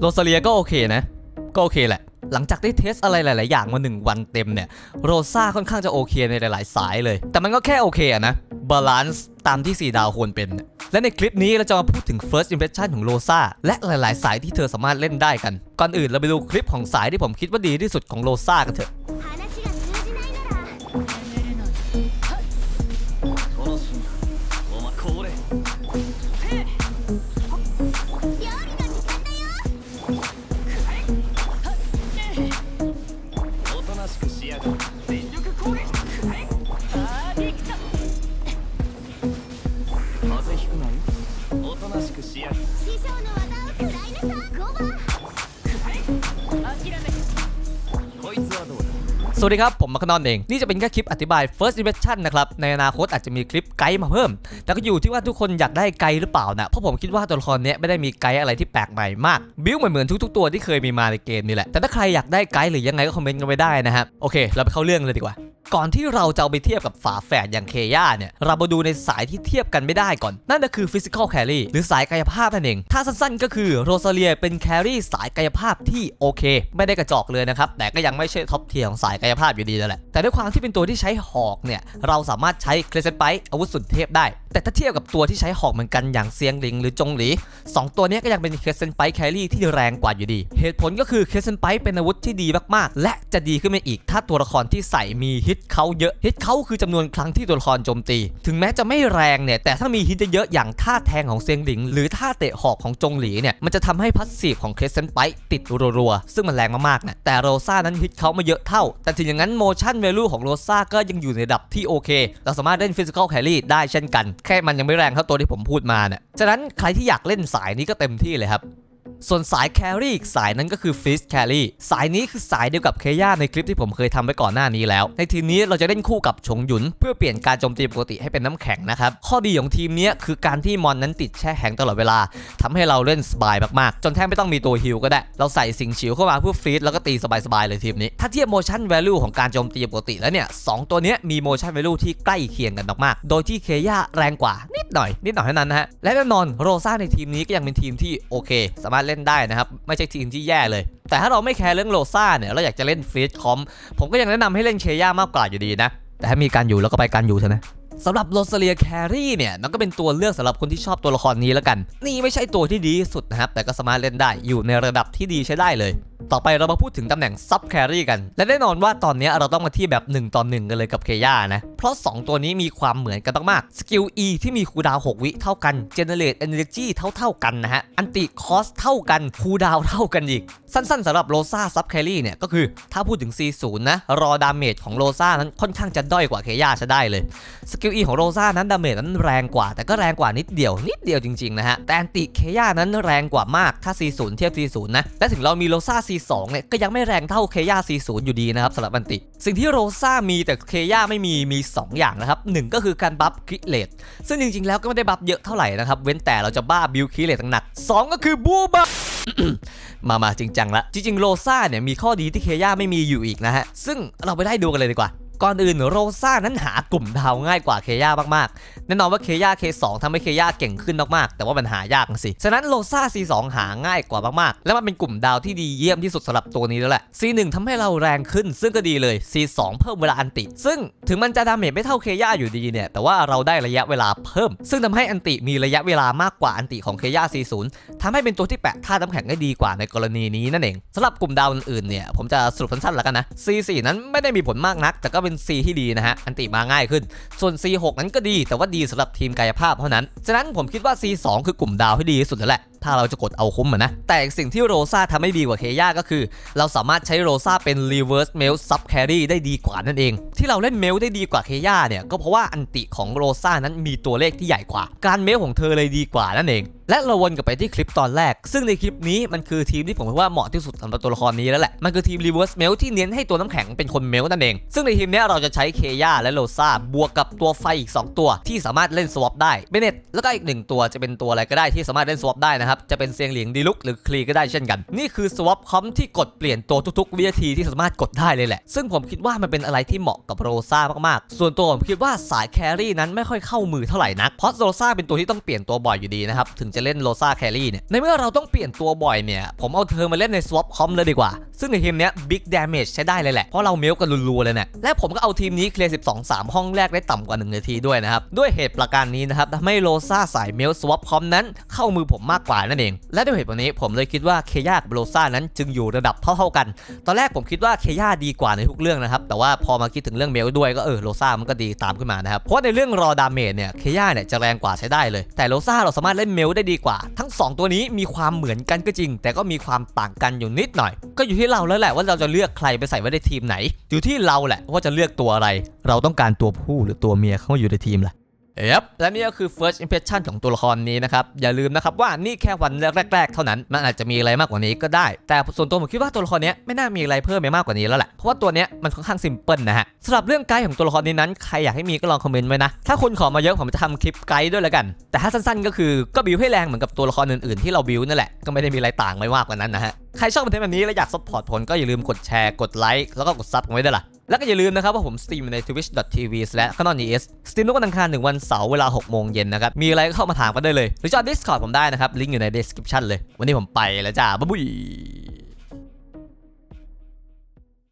โรซาเลียก็โอเคนะ ก็โอเคแหละ หลังจากได้เทสอะไรหลาย ๆ อย่างมา 1 วันเต็มเนี่ย โรซาค่อนข้างจะโอเคในหลาย ๆ สายเลย แต่มันก็แค่โอเคอะนะบาลานซ์ตามที่ 4 ดาวควรเป็น และในคลิปนี้เราจะมาพูดถึง first impression ของโรซาและหลาย ๆ สายที่เธอสามารถเล่นได้กัน ก่อนอื่นเราไปดูคลิปของสายที่ผมคิดว่าดีที่สุดของโรซากันเถอะ สวัสดีครับ ผมมาคนอนเอง นี่จะเป็นแค่คลิปอธิบาย first impression นะครับ ในอนาคตอาจจะมีคลิปไกด์มาเพิ่ม แต่ก็อยู่ที่ว่าทุกคนอยากได้ไกด์หรือเปล่านะ เพราะผมคิดว่าตัวละครเนี้ยไม่ได้มีไกด์อะไรที่แปลกใหม่มาก บิ้วเหมือนเหมือนทุกๆ ตัวที่เคยมีมาในเกมนี่แหละ แต่ถ้าใครอยากได้ไกด์หรือยังไงก็คอมเมนต์กันไว้ได้นะครับ โอเค เราไปเข้าเรื่องเลยดีกว่า ก่อนที่เราจะเอาไปเทียบกับฝาแฝดอย่างเคย่าเนี่ย เรามาดูในสายที่เทียบกันไม่ได้ก่อน นั่นก็คือ physical carry หรือสายกายภาพนั่นเอง ถ้าสั้นๆ ก็คือโรซาเลียเป็นแครี่สายกายภาพที่โอเค ไม่ได้กระจอกเลยนะครับ แต่ก็ยังไม่ใช่ท็อปเทียร์ของสายกายภาพอยู่ดีนั่นแหละ แต่ด้วยความที่เป็นตัวที่ใช้หอกเนี่ย เราสามารถใช้เคลเซนไปอาวุธสุดเทพได้ แต่ถ้าเทียบกับตัวที่ใช้หอกเหมือนกันอย่างเซียงหลิงหรือจงหลีสองตัวนี้ก็ยังเป็นเคลเซนไปแครี่ที่แรงกว่าอยู่ดี เหตุผลก็คือเคลเซนไปเป็นอาวุธที่ดีมากๆ และจะดีขึ้นมาอีกถ้าตัวละครที่ใส่มีฮิตเขาเยอะฮิตเขาคือจำนวนครั้งที่ตัวละครโจมตี ถึงแม้จะไม่แรงเนี่ยแต่ถ้ามีฮิตเยอะอย่างท่าแทงของเซียงหลิง หรือท่าเตะหอกของจงหลีเนี่ยมันจะทำให้พัสซีฟของเคลเซนไปติดรัวๆซึ่งมันแรงมากๆนะแต่โรซ่านั้นฮิตเขามาเยอะเท่า แต่ถึงอย่างนั้นโมชั่นเวลูของโรซ่าก็ยังอยู่ในระดับที่โอเค เราสามารถเล่นฟิสิกอลแครี่ได้เช่นกัน แค่มันยังไม่แรงเท่าตัวที่ผมพูดมาเนี่ยฉะนั้นใครที่อยากเล่นสายนี้ก็เต็มที่เลยครับ ส่วนสายแครี่อีกสายนั้นก็คือฟิสแครี่สายนี้คือสายเดียวกับเคย่าในคลิปที่ผมเคยทำไว้ก่อนหน้านี้แล้ว ในทีมนี้เราจะเล่นคู่กับชงหยุน เพื่อเปลี่ยนการโจมตีปกติให้เป็นน้ำแข็งนะครับ ข้อดีของทีมนี้คือการที่มอนนั้นติดแช่แข็งตลอดเวลาทำให้เราเล่นสบายมากๆ จนแทบไม่ต้องมีตัวฮิลก็ได้ เราใส่สิงฉิวเข้ามาเพื่อฟรีดแล้วก็ตีสบายๆเลยทีมนี้ ถ้าเทียบโมชั่นแวลูของการโจมตีปกติแล้วเนี่ยสองตัวนี้มีโมชั่นแวลูที่ใกล้เคียงกันมากๆ โดยที่เคย่าแรงกว่านิดหน่อยนิดหน่อยเท่านั้นนะฮะและแน่นอนโรซ่าในทีมนี้ก็ยังเป็นทีมที่โอเค สามารถเล่นได้นะครับ ไม่ใช่ทีมที่แย่เลย แต่ถ้าเราไม่แคร์เรื่องโลซ่าเนี่ยเราอยากจะเล่นฟรีดคอมผมก็ยังแนะนำให้เล่นเคย่ามากกว่าอยู่ดีนะ แต่ถ้ามีการอยู่แล้วก็ไปการอยู่เถอะนะสำหรับโรซาเลียแครี่เนี่ยมันก็เป็นตัวเลือกสำหรับคนที่ชอบตัวละครนี้แล้วกัน นี่ไม่ใช่ตัวที่ดีที่สุดนะครับแต่ก็สามารถเล่นได้อยู่ในระดับที่ดีใช้ได้เลย ต่อไปเรามาพูดถึงตำแหน่งซับแครี่กัน และแน่นอนว่าตอนนี้เราต้องมาที่แบบ 1 ต่อ 1 กันเลยกับเคย่านะ เพราะ 2 ตัวนี้มีความเหมือนกันมากๆสกิล E ที่มีคูดาว 6 วิเท่ากัน Generate Energy เท่าๆกันนะฮะอันติคอสเท่ากันคูดาวเท่ากันอีก สั้นๆสำหรับโรซาซับแครี่เนี่ยก็คือถ้าพูดถึง C0 นะรอดาเมจของโรซานั้นค่อนข้างจะด้อยกว่าเคย่าใช้ได้เลยสกิล E ของโรซ่านั้นดาเมจนั้นแรงกว่า แต่ก็แรงกว่านิดเดียวนิดเดียวจริงๆนะฮะแต่แอนติเคย่านั้นแรงกว่ามากถ้า C0 เทียบ C0 นะและถึงเรามีโรซ่า2เนี่ยก็ยังไม่แรงเท่าเคย่า40 อยู่ดีนะครับสำหรับมันติ สิ่งที่โรซ่ามีแต่เคย่าไม่มีมี 2 อย่างนะครับหนึ่งก็คือการบัฟคิเลตซึ่งจริงๆแล้วก็ไม่ได้บัฟเยอะเท่าไหร่นะครับเว้นแต่เราจะบ้าบิวคิเลตหนักๆสองก็คือบูบัฟมามาจริงจังละจริงๆโรซ่าเนี่ยมีข้อดีที่เคย่าไม่มีอยู่อีกนะฮะซึ่งเราไปได้ดูกันเลยดีกว่า ก่อนอื่นโรซ่านั้นหากลุ่มดาวง่ายกว่าเคย่ามากๆ แน่นอนว่าเคย่า K2 ทำให้เคย่าเก่งขึ้นมากๆ แต่ว่ามันหายากสิ ฉะนั้นโรซ่า C2 หาง่ายกว่ามากๆ และมันเป็นกลุ่มดาวที่ดีเยี่ยมที่สุดสำหรับตัวนี้แล้วแหละ C1 ทำให้เราแรงขึ้น ซึ่งก็ดีเลย C2 เพิ่มเวลาอันติ ซึ่งถึงมันจะดาเมจไม่เท่าเคย่าอยู่ดีเนี่ย แต่ว่าเราได้ระยะเวลาเพิ่ม ซึ่งทำให้อันติมีระยะเวลามากกว่าอันติของเคย่า C0 ทำให้เป็นตัวที่แปะท่าน้ำแข็งได้ดีกว่าในกรณีนี้นั่นเองสำหรับกลุ่มดาวอื่นๆเนี่ยผมจะสรุปสั้นๆแล้วกันนะ C4 นั้นไม่ได้มีผลมากนักแต่ก็เป็น C ที่ดีนะฮะ อันติมาง่ายขึ้น ส่วน C6 นั้นก็ดี แต่ว่าดีสำหรับทีมกายภาพเท่านั้น ฉะนั้นผมคิดว่า C2 คือกลุ่มดาวที่ดีที่สุดแล้วแหละ ถ้าเราจะกดเอาคุ้มอะนะ แต่สิ่งที่โรซ่าทำให้ดีกว่าเคย่าก็คือ เราสามารถใช้โรซ่าเป็น reverse mail sub carry ได้ดีกว่านั่นเอง ที่เราเล่นเมลได้ดีกว่าเคย่าเนี่ยก็เพราะว่าอันติของโรซ่านั้นมีตัวเลขที่ใหญ่กว่า การเมลของเธอเลยดีกว่านั่นเองและเราวนกลับไปที่คลิปตอนแรก ซึ่งในคลิปนี้มันคือทีมที่ผมคิดว่าเหมาะที่สุดสำหรับตัวละครนี้แล้วแหละ มันคือทีม reverse mail ที่เน้นให้ตัวน้ำแข็งเป็นคนเมลนั่นเอง ซึ่งในทีมนี้เราจะใช้เคย่าและโรซ่าบวกกับตัวไฟอีก 2 ตัวที่สามารถเล่น swap ได้เบเนตแล้วก็อีกหนึ่งตัวจะเป็นตัวอะไรก็ได้ที่สามารถเล่น swap ได้นะครับนะครับ จะเป็นเซียงเหลียงดีลุกหรือคลีก็ได้เช่นกัน นี่คือสวอปคอมที่กดเปลี่ยนตัวทุกๆวินาทีที่สามารถกดได้เลยแหละ ซึ่งผมคิดว่ามันเป็นอะไรที่เหมาะกับโรซ่ามากๆ ส่วนตัวผมคิดว่าสายแครี่นั้นไม่ค่อยเข้ามือเท่าไหร่นัก เพราะโรซ่าเป็นตัวที่ต้องเปลี่ยนตัวบ่อยอยู่ดีนะครับ ถึงจะเล่นโรซ่าแครี่เนี่ย ในเมื่อเราต้องเปลี่ยนตัวบ่อยเนี่ย ผมเอาเธอมาเล่นในสวอปคอมเลยดีกว่า ซึ่งในทีมเนี้ย big damage ใช้ได้เลยแหละ เพราะเราเมลกันรัวๆเลยเนี่ยและผมก็เอาทีมนี้เคลียร์ 12 3 ห้องแรกได้ต่ำกว่า 1 นาทีด้วยนะครับ ด้วยเหตุประการนี้นะครับทำให้โรซ่าสายเมล swap com นั้น เข้ามือผมมากกว่านั่นเอง และด้วยเหตุผลนี้ผมเลยคิดว่าเคย่ากับโรซ่านั้นจึงอยู่ระดับเท่าๆกัน ตอนแรกผมคิดว่าเคย่าดีกว่าในทุกเรื่องนะครับ แต่ว่าพอมาคิดถึงเรื่องเมลด้วยก็เออโรซ่ามันก็ดีตามขึ้นมานะครับ เพราะในเรื่องรอดาเมจเนี่ยเคย่าเนี่ยจะแรงกว่าใช้ได้เลย แต่โรซ่าเราสามารถเล่นเมลได้ดีกว่าทั้ง 2 ตัวนี้มีความเหมือนกันก็จริง แต่ก็มีความต่างกันอยู่นิดหน่อย ก็อยู่ที่เราแล้วแหละว่าเราจะเลือกใครไปใส่ไว้ในทีมไหน อยู่ที่เราแหละว่าจะเลือกตัวอะไร เราต้องการตัวผู้หรือตัวเมียเข้ามาอยู่ในทีมล่ะ เอ๊บและนี่ก็คือ first impression ของตัวละครนี้นะครับ อย่าลืมนะครับว่านี่แค่วันแรก ๆ เท่านั้น มันอาจจะมีอะไรมากกว่านี้ก็ได้ แต่ส่วนตัวผมคิดว่าตัวละครนี้ไม่น่ามีอะไรเพิ่มไปมากกว่านี้แล้วแหละ เพราะว่าตัวนี้มันค่อนข้างซิมเพิลนะฮะสำหรับเรื่องไกด์ของตัวละครนี้นั้นใครอยากให้มีก็ลองคอมเมนต์ไว้นะ ถ้าคุณขอมาเยอะผมจะทำคลิปไกด์ด้วยแล้วกัน แต่ถ้าสั้นๆ ก็คือก็บิวให้แรงเหมือนกับตัวละครอื่นๆที่เราบิวนั่นแหละ ก็ไม่ได้มีอะไรต่างไปมากกว่านั้นนะฮะ ใครชอบคอนเทนต์แบบนี้และอยากซัพพอร์ตผลก็อย่าลืมกดแชร์ กดไลค์ แล้วก็กดซับกันไว้ด้วยล่ะ แล้วก็อย่าลืมนะครับว่าผมสตรีมใน twitch.tv และ c a n o n es สตรีมทุกวันอังคารถึงวันเสาร์เวลา6โมงเย็นนะครับ มีอะไรก็เข้ามาถามกันได้เลย หรือจอย Discord ผมได้นะครับ ลิงก์อยู่ใน description เลย วันนี้ผมไปแล้วจ้าบ๊ายบาย